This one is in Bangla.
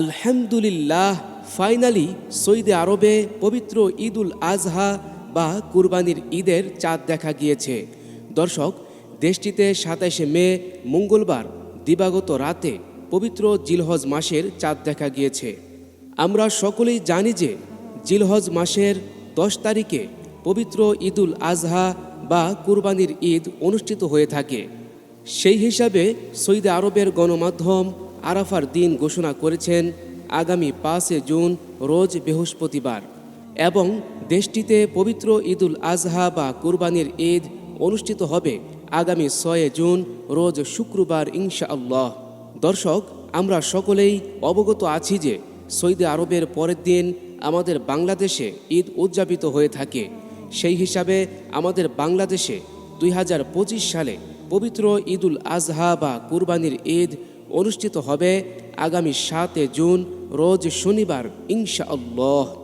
আলহামদুলিল্লাহ ফাইনালি সৌদি আরবে পবিত্র ঈদুল আজহা বা কুরবানির ঈদের চাঁদ দেখা গিয়েছে। দর্শক, দেশটিতে সাতাশে মে, মঙ্গলবার, দিবাগত রাতে পবিত্র জিলহজ মাসের চাঁদ দেখা গিয়েছে। আমরা সকলেই জানি যে জিলহজ মাসের দশ তারিখে পবিত্র ঈদুল আজহা বা কুরবানির ঈদ অনুষ্ঠিত হয়ে থাকে। সেই হিসাবে সৌদি আরবের গণমাধ্যম আরাফার দিন ঘোষণা করেছেন আগামী পাঁচে জুন রোজ বৃহস্পতিবার এবং দেশটিতে পবিত্র ঈদুল আজহা বা কুরবানির ঈদ অনুষ্ঠিত হবে আগামী ছয়ে জুন রোজ শুক্রবার, ইনশাআল্লাহ। দর্শক, আমরা সকলেই অবগত আছি যে সৌদি আরবের পরের দিন আমাদের বাংলাদেশে ঈদ উদযাপিত হয়ে থাকে। সেই হিসাবে আমাদের বাংলাদেশে দুই হাজার পঁচিশ সালে পবিত্র ঈদুল আজহা বা কুরবানির ঈদ অনুষ্ঠিত হবে আগামী সাতে জুন রোজ শনিবার ইনশাআল্লাহ।